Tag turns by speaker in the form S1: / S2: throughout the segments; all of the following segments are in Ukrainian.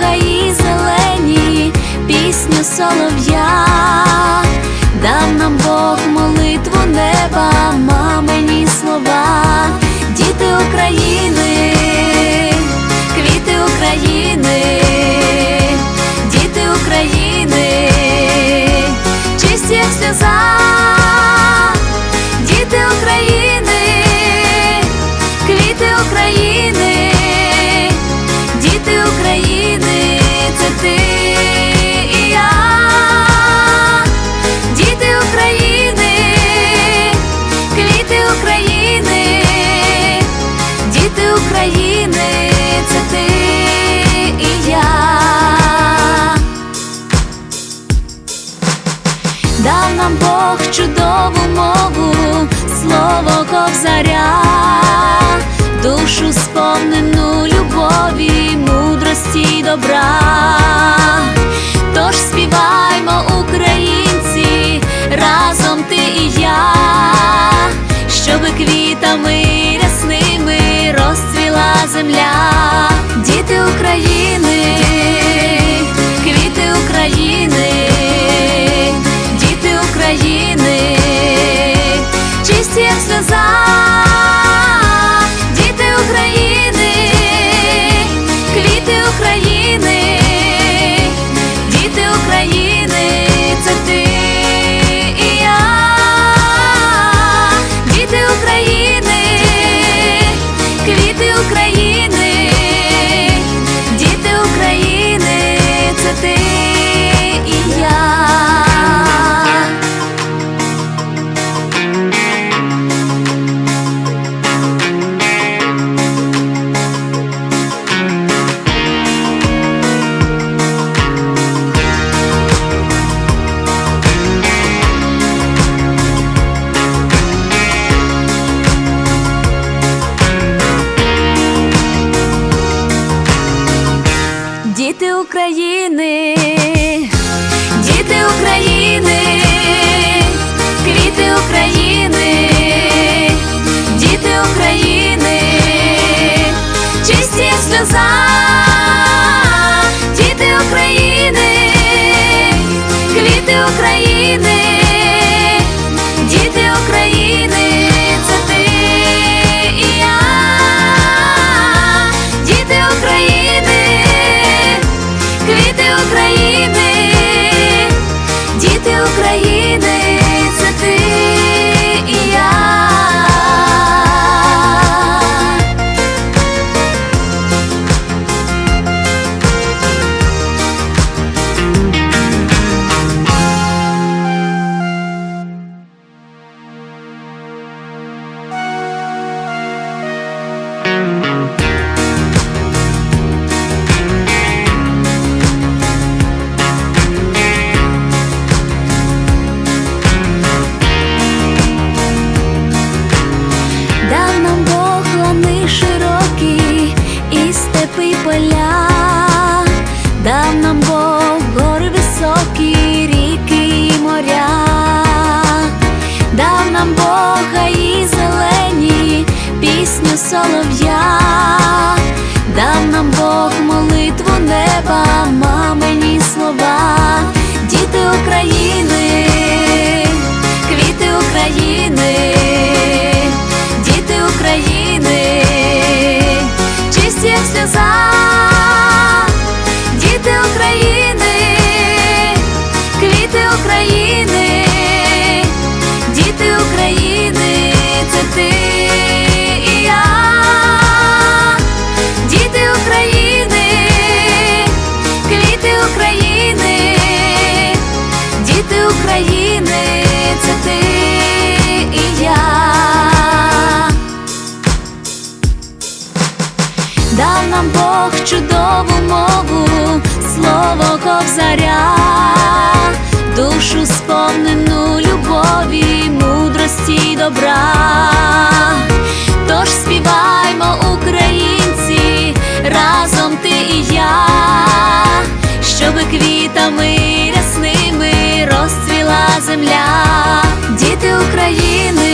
S1: гаї зелені, пісню солов'я, дав нам Бог молитву неба, мамині слова, діти України, квіти України. квітами рясними розцвіла земля. さい。солов'я, дав нам Бог молитву неба, мамині слова, діти України, квіти України. сповнену любові, мудрості й добра, тож співаймо, українці, разом ти і я, щоб квітами рясними розцвіла земля, діти України.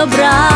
S1: добра.